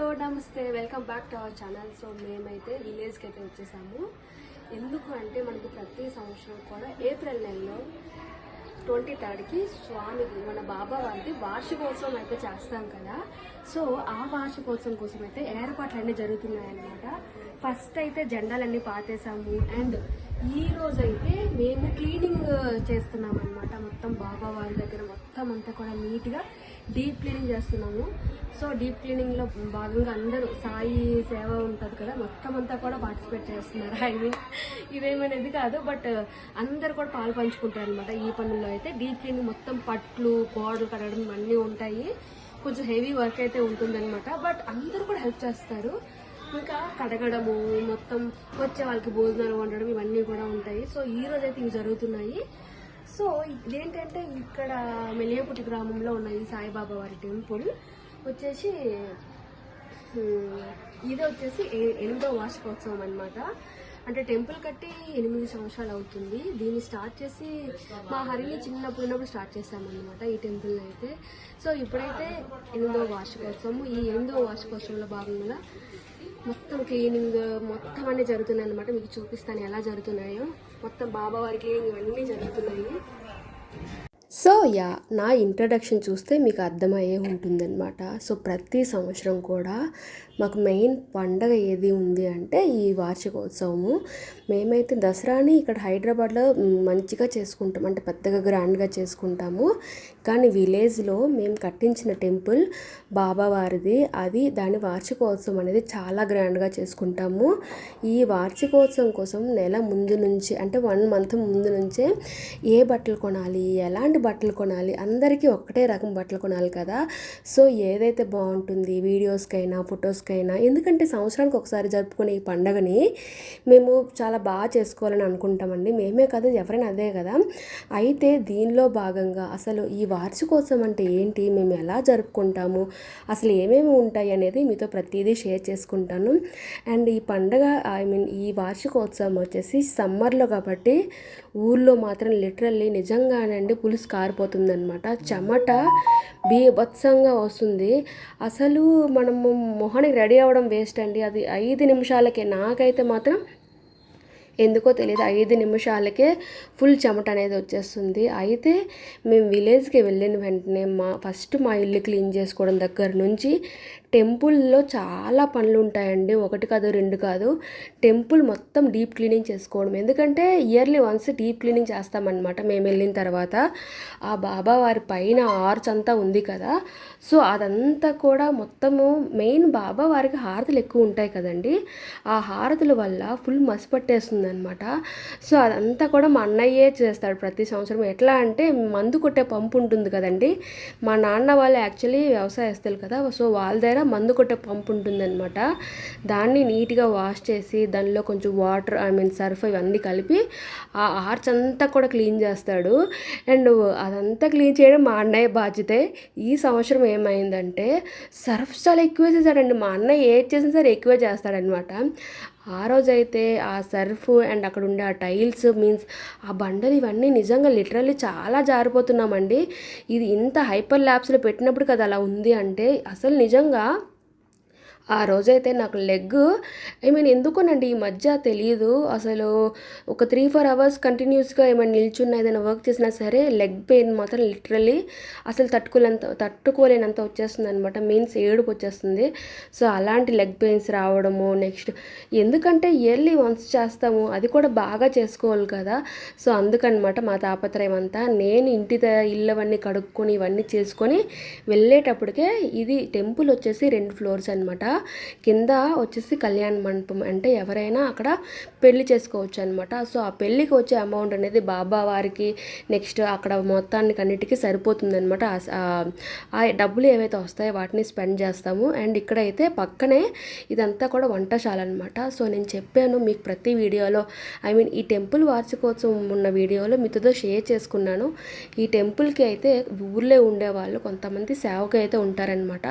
Hello నమస్తే. Welcome back to our channel so మేమైతే విలేజ్కి అయితే వచ్చేసాము. ఎందుకు అంటే మనకి ప్రతి సంవత్సరం కూడా ఏప్రిల్ నెలలో ట్వంటీ థర్డ్కి స్వామికి మన బాబా వారికి వార్షికోత్సవం అయితే చేస్తాం కదా. సో ఆ వార్షికోత్సవం కోసం అయితే ఏర్పాట్లు అన్నీ జరుగుతున్నాయన్నమాట. ఫస్ట్ అయితే జెండాలన్నీ పాతేసాము. అండ్ ఈ రోజైతే మేము క్లీనింగ్ చేస్తున్నాం అనమాట మొత్తం బాబా వారి దగ్గర మొత్తం అంతా కూడా నీట్గా డీప్ క్లీనింగ్ చేస్తున్నాము. సో డీప్ క్లీనింగ్లో భాగంగా అందరూ సాయి సేవ ఉంటుంది కదా మొత్తం అంతా కూడా పార్టిసిపేట్ చేస్తున్నారు. ఐ మీన్ ఇవేమనేది కాదు బట్ అందరు కూడా పాలు పంచుకుంటారు అనమాట ఈ పనుల్లో అయితే డీప్ క్లీనింగ్ మొత్తం పట్లు గోడలు కడగడం అన్నీ ఉంటాయి. కొంచెం హెవీ వర్క్ అయితే ఉంటుందన్నమాట. బట్ అందరూ కూడా హెల్ప్ చేస్తారు. ఇంకా కడగడము మొత్తం వచ్చే వాళ్ళకి భోజనాలు వండడం ఇవన్నీ కూడా ఉంటాయి. సో ఈ రోజు అయితే ఇవి జరుగుతున్నాయి. సో ఇదేంటంటే ఇక్కడ మెలియపుటి గ్రామంలో ఉన్న ఈ సాయిబాబా వారి టెంపుల్ వచ్చేసి ఇది వచ్చేసి ఎనిమిదో వార్షికోత్సవం అనమాట అంటే టెంపుల్ కట్టి ఎనిమిది సంవత్సరాలు అవుతుంది. దీన్ని స్టార్ట్ చేసి మా హరిని చిన్నప్పుడు ఉన్నప్పుడు స్టార్ట్ చేసామన్నమాట ఈ టెంపుల్ని అయితే. సో ఇప్పుడైతే ఎనిమిదో వార్షికోత్సవం ఈ ఎనిమిదో వార్షికోత్సవంలో భాగంగా మొత్తం క్లీనింగ్ మొత్తం అన్నీ జరుగుతున్నాయి అనమాట మీకు చూపిస్తాను ఎలా జరుగుతున్నాయో. మొత్తం బాబావారి క్లీనింగ్ ఇవన్నీ జరుగుతున్నాయి. సో యా నా ఇంట్రడక్షన్ చూస్తే మీకు అర్థమయ్యే ఉంటుందన్నమాట. సో ప్రతి సంవత్సరం కూడా మాకు మెయిన్ పండగ ఏది ఉంది అంటే ఈ వార్షికోత్సవము. మేమైతే దసరాని ఇక్కడ హైదరాబాద్లో మంచిగా చేసుకుంటాం. అంటే పెద్దగా గ్రాండ్గా చేసుకుంటాము. కానీ విలేజ్లో మేము కట్టించిన టెంపుల్ బాబావారిది అది దాని వార్షికోత్సవం అనేది చాలా గ్రాండ్గా చేసుకుంటాము. ఈ వార్షికోత్సవం కోసం నెల ముందు నుంచి అంటే వన్ మంత్ ముందు నుంచే ఏ బట్టలు కొనాలి ఎలాంటి బట్టలు కొనాలి. అందరికీ ఒక్కటే రకం బట్టలు కొనాలి కదా. సో ఏదైతే బాగుంటుంది వీడియోస్కైనా ఫొటోస్కైనా ఎందుకంటే సంవత్సరానికి ఒకసారి జరుపుకునే ఈ పండగని మేము చాలా బాగా చేసుకోవాలని అనుకుంటామండి. మేమే కదా ఎవరైనా అదే కదా. అయితే దీనిలో భాగంగా అసలు ఈ వార్షికోత్సవం అంటే ఏంటి? మేము ఎలా జరుపుకుంటాము? అసలు ఏమేమి ఉంటాయి అనేది మీతో ప్రతిదీ షేర్ చేసుకుంటాను. అండ్ ఈ పండగ ఐ మీన్ ఈ వార్షికోత్సవం వచ్చేసి సమ్మర్లో కాబట్టి ఊర్లో మాత్రం లిటరల్లీ నిజంగానండి పులుసు పారిపోతుందనమాట చెమట బీభత్సంగా వస్తుంది. అసలు మనము మొహానికి రెడీ అవ్వడం వేస్ట్ అండి. అది ఐదు నిమిషాలకే నాకైతే మాత్రం ఎందుకో తెలియదు. ఐదు నిమిషాలకే ఫుల్ చెమట అనేది వచ్చేస్తుంది. అయితే మేము విలేజ్కి వెళ్ళిన వెంటనే మా ఫస్ట్ మా ఇల్లు క్లీన్ చేసుకోవడం దగ్గర నుంచి టెంపుల్లో చాలా పనులు ఉంటాయండి. ఒకటి కాదు రెండు కాదు. టెంపుల్ మొత్తం డీప్ క్లీనింగ్ చేసుకోవడం. ఎందుకంటే ఇయర్లీ వన్స్ డీప్ క్లీనింగ్ చేస్తామన్నమాట. మేము వెళ్ళిన తర్వాత ఆ బాబా వారి పైన ఆర్చ్ అంతా ఉంది కదా. సో అదంతా కూడా మొత్తము మెయిన్ బాబా వారికి హారతులు ఎక్కువ ఉంటాయి కదండి. ఆ హారతుల వల్ల ఫుల్ మసి పట్టేస్తుంది అనమాట సో అదంతా కూడా మా అన్నయ్యే చేస్తాడు ప్రతి సంవత్సరం ఎట్లా అంటే మందు కొట్టే పంపు ఉంటుంది కదండి. మా నాన్న వాళ్ళు యాక్చువల్లీ వ్యవసాయస్తులు కదా సో వాళ్ళ దగ్గర మందు కొట్టే పంపు ఉంటుందన్నమాట. దాన్ని నీట్గా వాష్ చేసి దానిలో కొంచెం వాటర్ ఐ మీన్ సర్ఫ్ ఇవన్నీ కలిపి ఆ ఆర్చ్ అంతా కూడా క్లీన్ చేస్తాడు. అండ్ అదంతా క్లీన్ చేయడం మా అన్నయ్య బాధ్యతే. ఈ సంవత్సరం ఏమైందంటే సర్ఫ్ చాలా ఎక్కువ చేశాడండి. మా అన్నయ్య ఏది చేసినా సరే ఎక్కువే చేస్తాడనమాట ఆ రోజైతే ఆ సర్ఫ్ అండ్ అక్కడ ఉండే ఆ టైల్స్ మీన్స్ ఆ బండలు ఇవన్నీ నిజంగా లిటరల్లీ చాలా జారిపోతున్నామండి. ఇది ఇంత హైపర్ ల్యాబ్స్లో పెట్టినప్పుడు కదా అలా ఉంది అంటే అసలు నిజంగా ఆ రోజైతే నాకు లెగ్. ఐ మీన్ ఎందుకోనండి ఈ మధ్య తెలియదు అసలు ఒక త్రీ ఫోర్ అవర్స్ కంటిన్యూస్గా ఏమైనా నిల్చున్నా ఏదైనా వర్క్ చేసినా సరే లెగ్ పెయిన్ మాత్రం లిటరలీ అసలు తట్టుకోలేనంత తట్టుకోలేనంత వచ్చేస్తుంది అనమాట మీన్స్ ఏడుపు వచ్చేస్తుంది. సో అలాంటి లెగ్ పెయిన్స్ రావడము నెక్స్ట్ ఎందుకంటే ఇయర్లీ వన్స్ చేస్తాము అది కూడా బాగా చేసుకోవాలి కదా. సో అందుకనమాట మా తాపత్రయం అంతా. నేను ఇంటి ద- ఇల్లు అవన్నీ కడుక్కొని ఇవన్నీ చేసుకొని వెళ్ళేటప్పటికే ఇది టెంపుల్ వచ్చేసి రెండు ఫ్లోర్స్ అనమాట కింద వచ్చేసి కళ్యాణ మండపం అంటే ఎవరైనా అక్కడ పెళ్ళి చేసుకోవచ్చు అనమాట సో ఆ పెళ్ళికి వచ్చే అమౌంట్ అనేది బాబా వారికి నెక్స్ట్ అక్కడ మొత్తానికి అన్నిటికీ సరిపోతుందనమాట ఆ ఆ- ఆ డబ్బులు ఏవైతే వస్తాయో వాటిని స్పెండ్ చేస్తాము. అండ్ ఇక్కడైతే పక్కనే ఇదంతా కూడా వంటశాల అనమాట సో నేను చెప్పాను మీకు ప్రతి వీడియోలో ఐ మీన్ ఈ టెంపుల్ వార్షికోత్సవం ఉన్న వీడియోలో మీతో షేర్ చేసుకున్నాను. ఈ టెంపుల్కి అయితే ఊర్లో ఉండేవాళ్ళు కొంతమంది సేవకు అయితే ఉంటారనమాట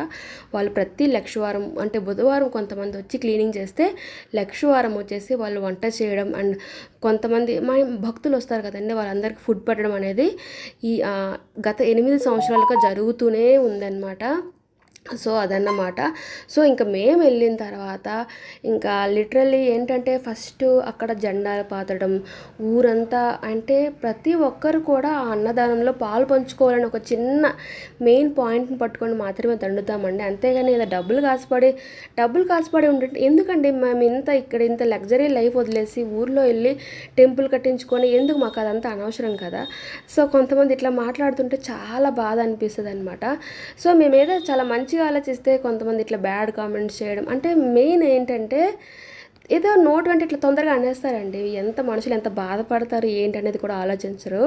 వాళ్ళు ప్రతి లక్షవారం అంటే బుధవారం కొంతమంది వచ్చి క్లీనింగ్ చేస్తే లక్షవారం వచ్చేసి వాళ్ళు వంట చేయడం అండ్ కొంతమంది మా భక్తులు వస్తారు కదండి వాళ్ళందరికీ ఫుడ్ పెట్టడం అనేది ఈ గత ఎనిమిది సంవత్సరాలుగా జరుగుతూనే ఉందన్నమాట. సో అదన్నమాట. సో ఇంకా మేము వెళ్ళిన తర్వాత ఇంకా లిటరల్లీ ఏంటంటే ఫస్ట్ అక్కడ జెండాలు పాతడం ఊరంతా అంటే ప్రతి ఒక్కరు కూడా ఆ అన్నదానంలో పాలు పంచుకోవాలని ఒక చిన్న మెయిన్ పాయింట్ని పట్టుకొని మాత్రమే దండుతామండి. అంతేగాని ఇలా డబ్బులు కాసుపడి డబ్బులు కాసుపడి ఉంటే ఎందుకండి మేము ఇంత ఇక్కడ ఇంత లగ్జరీ లైఫ్ వదిలేసి ఊర్లో వెళ్ళి టెంపుల్ కట్టించుకొని ఎందుకు మాకు అదంతా అనవసరం కదా? సో కొంతమంది ఇట్లా మాట్లాడుతుంటే చాలా బాధ అనిపిస్తుంది అనమాట సో మేమేదో చాలా మంచిగా ఆలోచిస్తే కొంతమంది ఇట్లా బ్యాడ్ కామెంట్స్ చేయడం. అంటే మెయిన్ ఏంటంటే ఏదో నోట్ అంటే ఇట్లా తొందరగా అనేస్తారండి. ఎంత మనుషులు ఎంత బాధపడతారు ఏంటి అనేది కూడా ఆలోచించరు.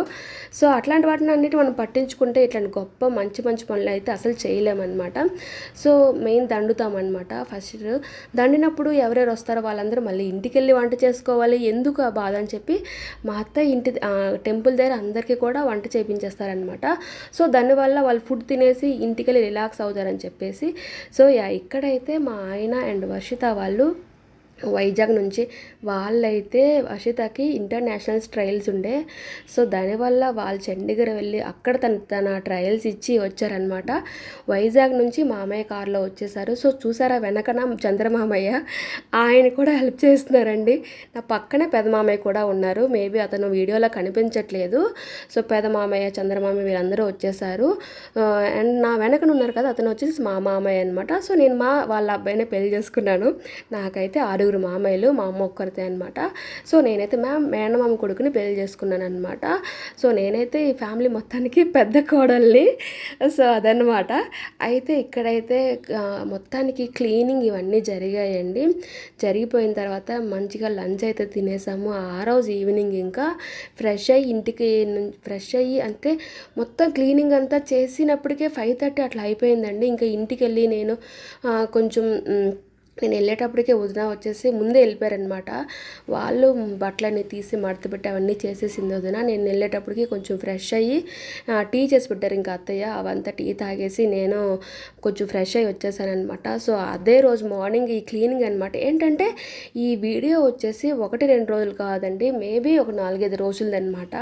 సో అట్లాంటి వాటిని అన్నిటి మనం పట్టించుకుంటే ఇట్లాంటి గొప్ప మంచి మంచి పనులు అయితే అసలు చేయలేమన్నమాట. సో మెయిన్ దండుతామన్నమాట. ఫస్ట్ దండినప్పుడు ఎవరెవరు వస్తారో వాళ్ళందరూ మళ్ళీ ఇంటికి వెళ్ళి వంట చేసుకోవాలి. ఎందుకు ఆ బాధ అని చెప్పి మా అత్త ఇంటి టెంపుల్ దగ్గర అందరికీ కూడా వంట చేయించేస్తారనమాట సో దానివల్ల వాళ్ళు ఫుడ్ తినేసి ఇంటికి వెళ్ళి రిలాక్స్ అవుతారని చెప్పేసి. సో యా ఇక్కడైతే మా ఆయన అండ్ వర్షిత వాళ్ళు వైజాగ్ నుంచి వాళ్ళైతే అషితకి ఇంటర్నేషనల్ ట్రయల్స్ ఉండే. సో దానివల్ల వాళ్ళు చండీగఢ్ వెళ్ళి అక్కడ తన తన ట్రయల్స్ ఇచ్చి వచ్చారనమాట వైజాగ్ నుంచి మామయ్య కారులో వచ్చేసారు. సో చూసారా వెనకన చంద్రమామయ్య? ఆయన కూడా హెల్ప్ చేస్తున్నారండి. నా పక్కనే పెదమామయ్య కూడా ఉన్నారు. మేబీ అతను వీడియోలో కనిపించట్లేదు. సో పెదమామయ్య చంద్రమామయ్య వీళ్ళందరూ వచ్చేసారు. అండ్ నా వెనకన ఉన్నారు కదా అతను వచ్చేసి మా మామయ్య అనమాట సో నేను మా వాళ్ళ అబ్బాయినే పెళ్ళి చేసుకున్నాను. నాకైతే ఆరుగురు మామయ్యలు మా అమ్మ ఒక్కరితే అనమాట సో నేనైతే మ్యామ్ మేనమామ కొడుకుని పెళ్ళి చేసుకున్నాను అనమాట సో నేనైతే ఈ ఫ్యామిలీ మొత్తానికి పెద్ద కోడల్ని. సో అదనమాట అయితే ఇక్కడైతే మొత్తానికి క్లీనింగ్ ఇవన్నీ జరిగాయండి. జరిగిపోయిన తర్వాత మంచిగా లంచ్ అయితే తినేసాము. ఆ రోజు ఈవినింగ్ ఇంకా ఫ్రెష్ అయ్యి ఇంటికి ఫ్రెష్ అయ్యి అంటే మొత్తం క్లీనింగ్ అంతా చేసినప్పటికే ఫైవ్ థర్టీ అట్లా అయిపోయిందండి. ఇంకా ఇంటికి వెళ్ళి నేను కొంచెం నేను వెళ్ళేటప్పటికే వదిన వచ్చేసి ముందే వెళ్ళిపోయారనమాట వాళ్ళు బట్టలన్నీ తీసి మడత పెట్టి అవన్నీ చేసేసింది వదిన. నేను వెళ్ళేటప్పటికి కొంచెం ఫ్రెష్ అయ్యి టీ చేసి పెట్టారు ఇంకా అత్తయ్య. అవంతా టీ తాగేసి నేను కొంచెం ఫ్రెష్ అయ్యి వచ్చేసానమాట సో అదే రోజు మార్నింగ్ ఈ క్లీనింగ్ అనమాట ఏంటంటే ఈ వీడియో వచ్చేసి ఒకటి రెండు రోజులు కాదండి. మేబీ ఒక నాలుగైదు రోజులదనమాట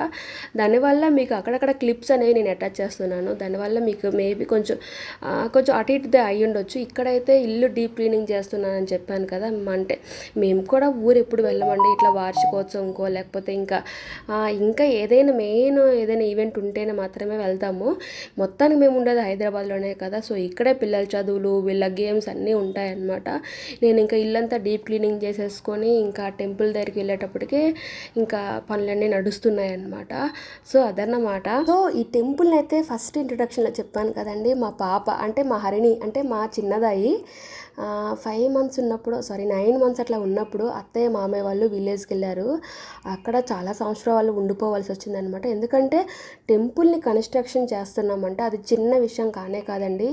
దానివల్ల మీకు అక్కడక్కడ క్లిప్స్ అనేవి నేను అటాచ్ చేస్తున్నాను. దానివల్ల మీకు మేబీ కొంచెం కొంచెం అటు ఇటుదే అయ్యి ఉండొచ్చు ఇక్కడైతే ఇల్లు డీప్ క్లీనింగ్ చేస్తున్నానని చెప్పాను కదా అంటే మేము కూడా ఊరు ఎప్పుడు వెళ్ళమండి ఇట్లా వార్షికోత్సవంకో లేకపోతే ఇంకా ఇంకా ఏదైనా మెయిన్ ఏదైనా ఈవెంట్ ఉంటేనే మాత్రమే వెళ్తాము. మొత్తానికి మేము ఉండేది హైదరాబాద్లోనే కదా సో ఇక్కడే పిల్లల చదువులు వీళ్ళ గేమ్స్ అన్నీ ఉంటాయన్నమాట. నేను ఇంకా ఇల్లంతా డీప్ క్లీనింగ్ చేసేసుకొని ఇంకా టెంపుల్ దగ్గరికి వెళ్ళేటప్పటికే ఇంకా పనులన్నీ నడుస్తున్నాయి అన్నమాట సో అదన్నమాట. సో ఈ టెంపుల్ని అయితే ఫస్ట్ ఇంట్రొడక్షన్లో చెప్పాను కదండి మా పాప అంటే మా హరిణి అంటే మా చిన్నదాయి ఫైవ్ మంత్స్ ఉన్నప్పుడు సారీ నైన్ మంత్స్ అట్లా ఉన్నప్పుడు అత్తయ్య మామయ్య వాళ్ళు విలేజ్కి వెళ్ళారు. అక్కడ చాలా సంవత్సరాలు వాళ్ళు ఉండిపోవాల్సి వచ్చిందనమాట ఎందుకంటే టెంపుల్ని కన్స్ట్రక్షన్ చేస్తున్నామంటే అది చిన్న విషయం కానే కాదండి.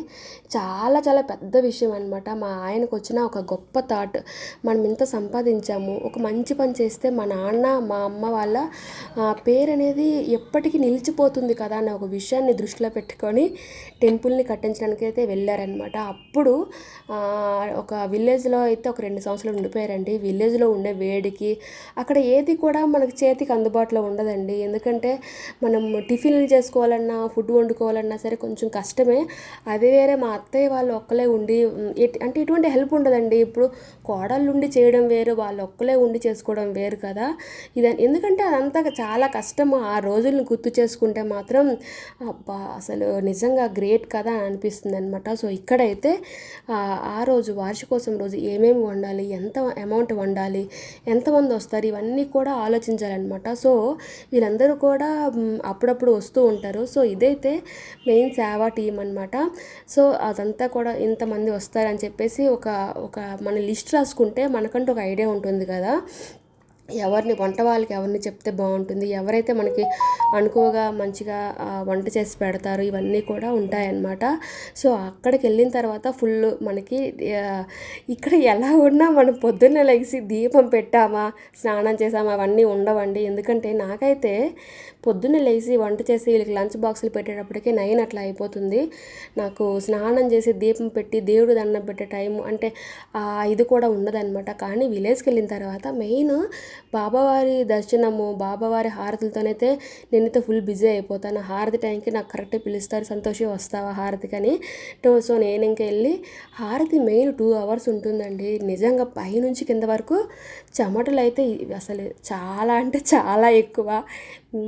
చాలా చాలా పెద్ద విషయం అనమాట మా ఆయనకు వచ్చిన ఒక గొప్ప థాట్ మనం ఇంత సంపాదించాము ఒక మంచి పని చేస్తే మా నాన్న మా అమ్మ వాళ్ళ పేరు అనేది ఎప్పటికీ నిలిచిపోతుంది కదా అనే ఒక విషయాన్ని దృష్టిలో పెట్టుకొని టెంపుల్ని కట్టించడానికి అయితే వెళ్ళారనమాట అప్పుడు ఒక విలేజ్లో అయితే ఒక రెండు సంవత్సరాలు ఉండిపోయారండి. విలేజ్లో ఉండే వేడికి అక్కడ ఏది కూడా మనకి చేతికి అందుబాటులో ఉండదండి. ఎందుకంటే మనం టిఫిన్లు చేసుకోవాలన్నా ఫుడ్ వండుకోవాలన్నా సరే కొంచెం కష్టమే. అదే వేరే మా అత్తయ్య వాళ్ళు ఒక్కలే ఉండి అంటే ఇటువంటి హెల్ప్ ఉండదండి. ఇప్పుడు కోడళ్ళు ఉండి చేయడం వేరు వాళ్ళు ఒక్కలే ఉండి చేసుకోవడం వేరు కదా. ఇది ఎందుకంటే అదంతా చాలా కష్టం. ఆ రోజులను గుర్తు చేసుకుంటే మాత్రం అబ్బా అసలు నిజంగా గ్రేట్ కదా అనిపిస్తుంది అనమాట సో ఇక్కడైతే ఆ, రోజు రోజు వార్షికోత్సవం రోజు ఏమేమి వండాలి ఎంత అమౌంట్ వండాలి ఎంతమంది వస్తారు ఇవన్నీ కూడా ఆలోచించాలన్నమాట. సో వీళ్ళందరూ కూడా అప్పుడప్పుడు వస్తూ ఉంటారు. సో ఇదైతే మెయిన్ సేవా టీం అనమాట సో అదంతా కూడా ఇంతమంది వస్తారని చెప్పేసి ఒక ఒక మన లిస్ట్ రాసుకుంటే మనకంటూ ఒక ఐడియా ఉంటుంది కదా. ఎవరిని వంట వాళ్ళకి ఎవరిని చెప్తే బాగుంటుంది ఎవరైతే మనకి అనుకువగా మంచిగా వంట చేసి పెడతారు ఇవన్నీ కూడా ఉంటాయన్నమాట. సో అక్కడికి వెళ్ళిన తర్వాత ఫుల్ మనకి ఇక్కడ ఎలా ఉన్నా మనం పొద్దున్నే లెగిసి దీపం పెట్టామా స్నానం చేసామా అవన్నీ ఉండవండి. ఎందుకంటే నాకైతే పొద్దున్నే లేచి వంట చేసి వీళ్ళకి లంచ్ బాక్సులు పెట్టేటప్పటికే నైన్ అట్లా అయిపోతుంది. నాకు స్నానం చేసి దీపం పెట్టి దేవుడు దండం పెట్టే టైం అంటే ఇది కూడా ఉండదన్నమాట. కానీ విలేజ్కి వెళ్ళిన తర్వాత మెయిన్ బాబావారి దర్శనము బాబావారి హారతులతోనైతే నేనైతే ఫుల్ బిజీ అయిపోతాను. హారతి టైంకి నాకు కరెక్ట్గా పిలుస్తారు సంతోషి వస్తావా హారతికని. టో- సో నేను ఇంక వెళ్ళి హారతి మెయిన్ టూ అవర్స్ ఉంటుందండి. నిజంగా పైనుంచి కింద వరకు చెమటలు అయితే అసలు చాలా అంటే చాలా ఎక్కువ.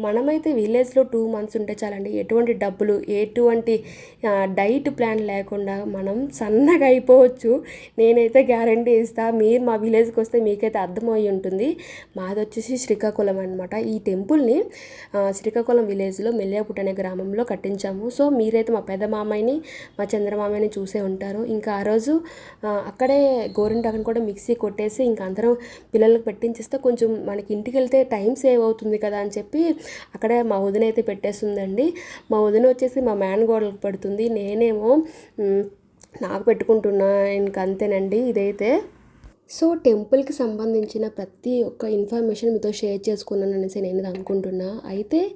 మనమైతే విలేజ్లో టూ మంత్స్ ఉంటే చాలండి ఎటువంటి డబ్బులు ఎటువంటి డైట్ ప్లాన్ లేకుండా మనం సన్నగా అయిపోవచ్చు. నేనైతే గ్యారంటీ ఇస్తా. మీరు మా విలేజ్కి వస్తే మీకైతే అర్థమై ఉంటుంది. మాది వచ్చేసి శ్రీకాకుళం అనమాట ఈ టెంపుల్ని శ్రీకాకుళం విలేజ్లో మెల్లియాపుట్ అనే గ్రామంలో కట్టించాము. సో మీరైతే మా పెద్ద మామయ్యని మా చంద్రమామయ్యని చూసే ఉంటారు. ఇంకా ఆ రోజు అక్కడే గోరింటాకుని కూడా మిక్సీ కొట్టేసి ఇంకా అందరం పిల్లలకు పెట్టించేస్తే కొంచెం మనకి ఇంటికి వెళ్తే టైం సేవ్ అవుతుంది కదా అని చెప్పి అక్కడే మా వదిన అయితే పెట్టేస్తుందండి. మా వదిన వచ్చేసి మా మ్యాన్ గోడలకు పెడుతుంది. నేనేమో నాకు పెట్టుకుంటున్నా ఇంకంతేనండి ఇదైతే. సో టెంపుల్కి సంబంధించిన ప్రతి ఒక్క ఇన్ఫర్మేషన్ మీతో షేర్ చేసుకున్నాను అనేసి నేను అనుకుంటున్నా. అయితే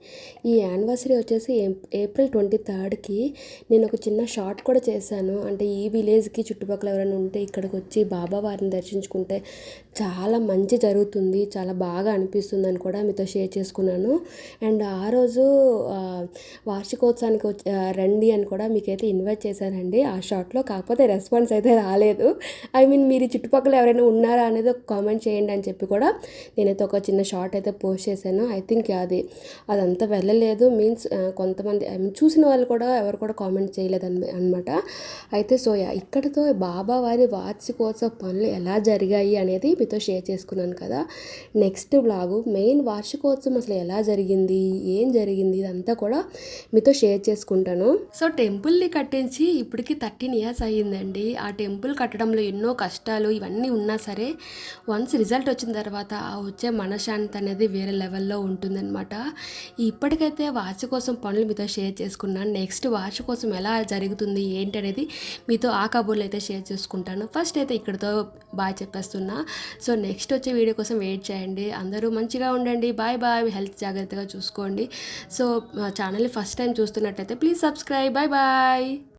ఈ యానివర్సరీ వచ్చేసి ఏం- ఏప్రిల్ ట్వంటీ థర్డ్కి నేను ఒక చిన్న షార్ట్ కూడా చేశాను. అంటే ఈ విలేజ్కి చుట్టుపక్కల ఎవరైనా ఉంటే ఇక్కడికి వచ్చి బాబా వారిని దర్శించుకుంటే చాలా మంచి జరుగుతుంది చాలా బాగా అనిపిస్తుంది అని కూడా మీతో షేర్ చేసుకున్నాను. అండ్ ఆ రోజు వార్షికోత్సవానికి వచ్చి రండి అని కూడా మీకైతే ఇన్వైట్ చేశానండి ఆ షార్ట్లో కాకపోతే రెస్పాన్స్ అయితే రాలేదు. ఐ మీన్ మీరు చుట్టుపక్కల ఎవరైనా ఉన్నారా అనేది ఒక కామెంట్ చేయండి అని చెప్పి కూడా నేనైతే ఒక చిన్న షార్ట్ అయితే పోస్ట్ చేశాను. ఐ థింక్ అది అదంతా వెళ్ళలేదు. మీన్స్ కొంతమంది ఐ మీన్ చూసిన వాళ్ళు కూడా ఎవరు కూడా కామెంట్ చేయలేదు అనమాట అయితే సోయా ఇక్కడితో బాబా వారి వార్షికోత్సవ పనులు ఎలా జరిగాయి అనేది మీతో షేర్ చేసుకున్నాను కదా. నెక్స్ట్ బ్లాగు మెయిన్ వార్షికోత్సవం అసలు ఎలా జరిగింది? ఏం జరిగింది? ఇదంతా కూడా మీతో షేర్ చేసుకుంటాను. సో టెంపుల్ని కట్టించి ఇప్పటికి థర్టీన్ ఇయర్స్ అయ్యిందండి. ఆ టెంపుల్ కట్టడంలో ఎన్నో కష్టాలు ఇవన్నీ ఉన్నాయి అయినా సరే వన్స్ రిజల్ట్ వచ్చిన తర్వాత ఆ వచ్చే మనశ్శాంతి అనేది వేరే లెవెల్లో ఉంటుందన్నమాట. ఇప్పటికైతే వాచ్ కోసం పనులు మీతో షేర్ చేసుకున్నాను. నెక్స్ట్ వాచ్ కోసం ఎలా జరుగుతుంది ఏంటి అనేది మీతో ఆ కబుర్లు అయితే షేర్ చేసుకుంటాను. ఫస్ట్ అయితే ఇక్కడితో బాయ్ చెప్పేస్తున్నా. సో నెక్స్ట్ వచ్చే వీడియో కోసం వెయిట్ చేయండి. అందరూ మంచిగా ఉండండి. Bye bye. హెల్త్ జాగ్రత్తగా చూసుకోండి. సో ఛానల్ ఫస్ట్ టైం చూస్తున్నట్టయితే ప్లీజ్ సబ్స్క్రైబ్. Bye bye.